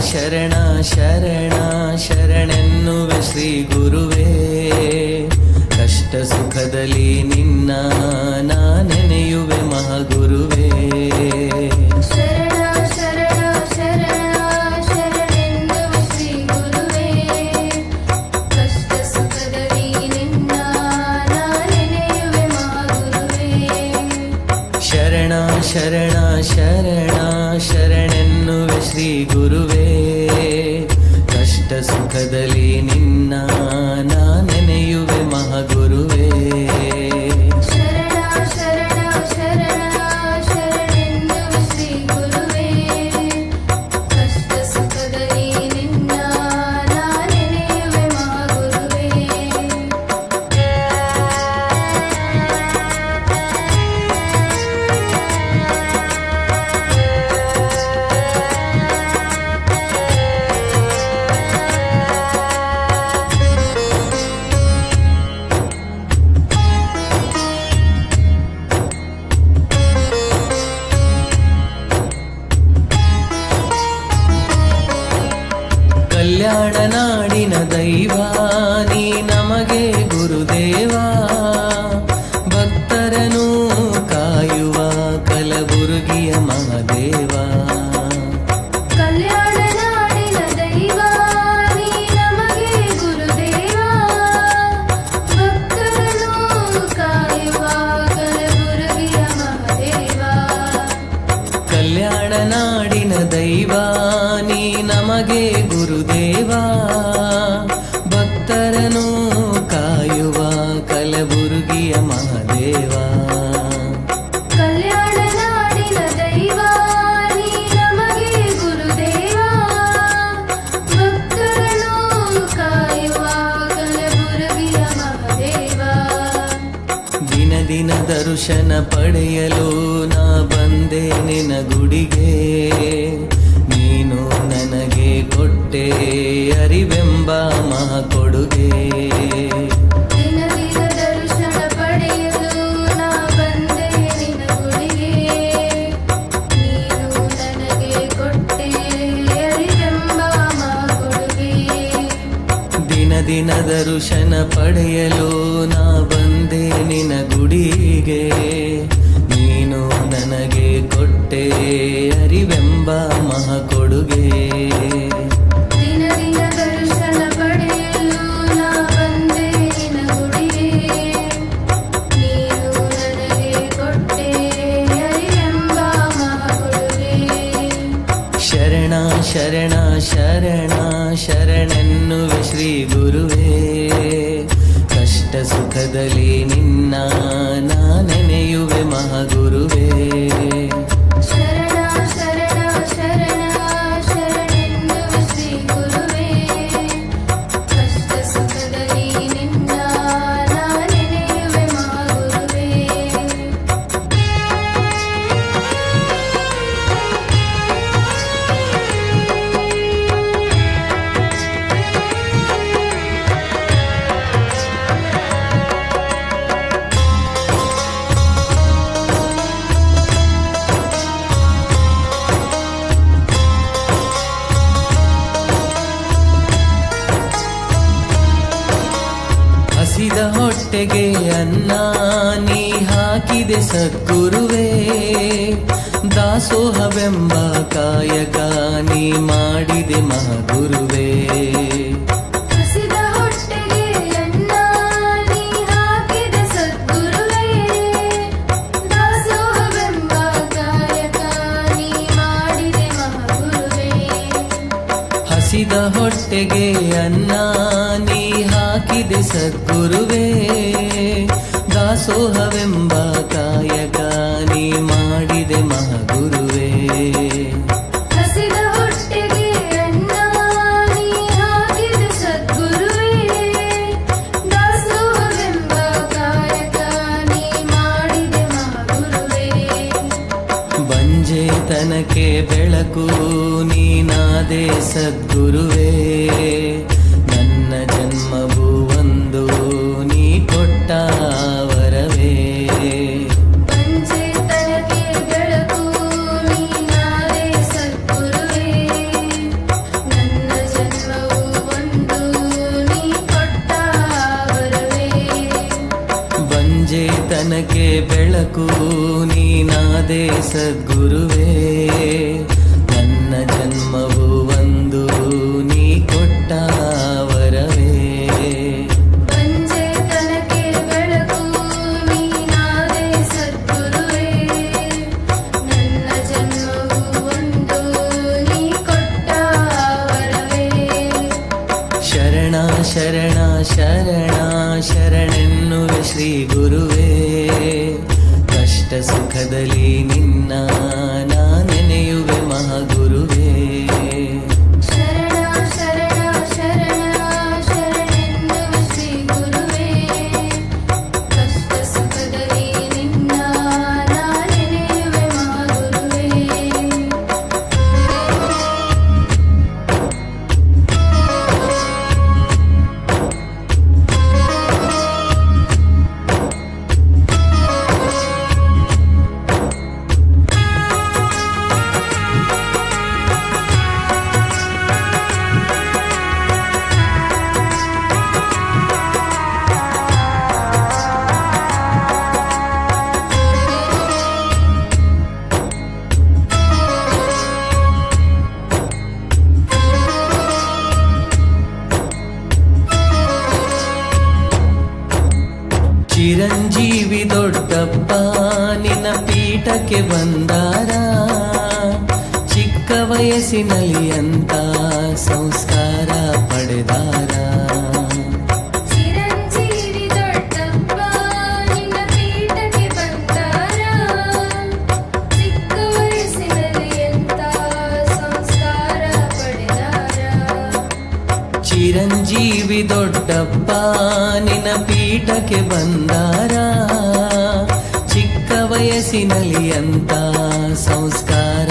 ಶರಣ ಶರಣ ಶರಣೆನ್ನುವ ಶ್ರೀ ಗುರುವೇ. ಕಷ್ಟ ಸುಖದಲ್ಲಿ ನಿನ್ನ ನಾನೆ ಕಲ್ಯಾಣ ನಾಡಿನ ದೈವ ನೀ ನಮಗೆ ಗುರುದೇವ. ಭಕ್ತರನು ಕಾಯುವ ಕಲಬುರುಗಿಯ ಮಹಾದೇವ. ದರ್ಶನ ಪಡೆಯಲು ನಾ ಬಂದೆ ನಿನ ಗುಡಿಗೆ. ನೀನು ನನಗೆ ಕೊಟ್ಟೆ ಅರಿವೆಂಬ ಮಹಾ ಕೊಡುಗೆ. ದಿನದ ಪಡೆಯಲು ನಾ ಬಂದೆ ನಿನ ಗುಡಿಗೆ. ನೀನು ನನಗೆ ಕೊಟ್ಟೆ ಅರಿವೆಂಬ ಮಹ ಕೊಡುಗೆ. ಗುರುವೇ ಹಸಿದ ಹೊಟ್ಟೆಗೆ ಅನ್ನ ನೀ ಹಾಕಿದೆ ಸದ್ಗುರುವೆ. ದಾಸೋಹವೆಂಬ ಕಾಯಕ ನೀ ಮಾಡಿದೆ ಮಹಾಗುರುವೇ. ಹಸಿದ ಹೊಟ್ಟೆಗೆ ಅನ್ನ ಮಾಡದೇ ಸದ್ಗುರುವೇ ನನ್ನ ಜನ್ಮಭೂ ಒಂದು ನೀ ಕೊಟ್ಟ ವರವೇ. ಬೆಳಕು ನೀನಾದೇ ಸದ್ಗುರುವೇ. ನನ್ನ ಜನ್ಮ ಕೂಟಕ್ಕೆ ಬಂದಾರ. ಚಿಕ್ಕ ವಯಸ್ಸಿನಲ್ಲಿ ಅಂತ ಸಂಸ್ಕಾರ ಪಡೆದಾರ. ಚಿರಂಜೀವಿ ದೊಡ್ಡಪ್ಪ ನಿನ್ನ ಪೀಠಕ್ಕೆ ಬಂದಾರ. ವಯಸ್ಸಿನಲ್ಲಿ ಅಂತ ಸಂಸ್ಕಾರ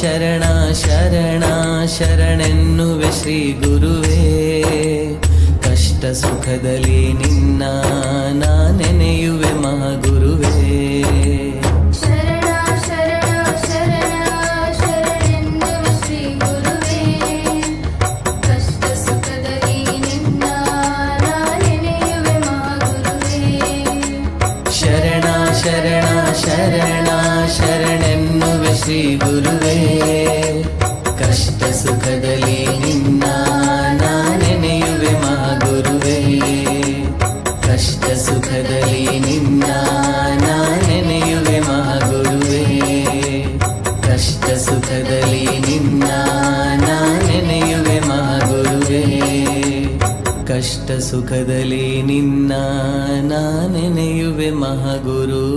ಶರಣ ಶರಣ ಶರಣೆನ್ನುವೆ ಶ್ರೀ ಗುರುವೇ. ಕಷ್ಟ ಸುಖದಲ್ಲಿ ನಿನ್ನ ನಾ ನಾನೆನೆಯುವೆ ಕದಲಿ ನಿನ್ನ ನಾನೆನೆಯುವೆ ಮಹಾಗುರುವೇ.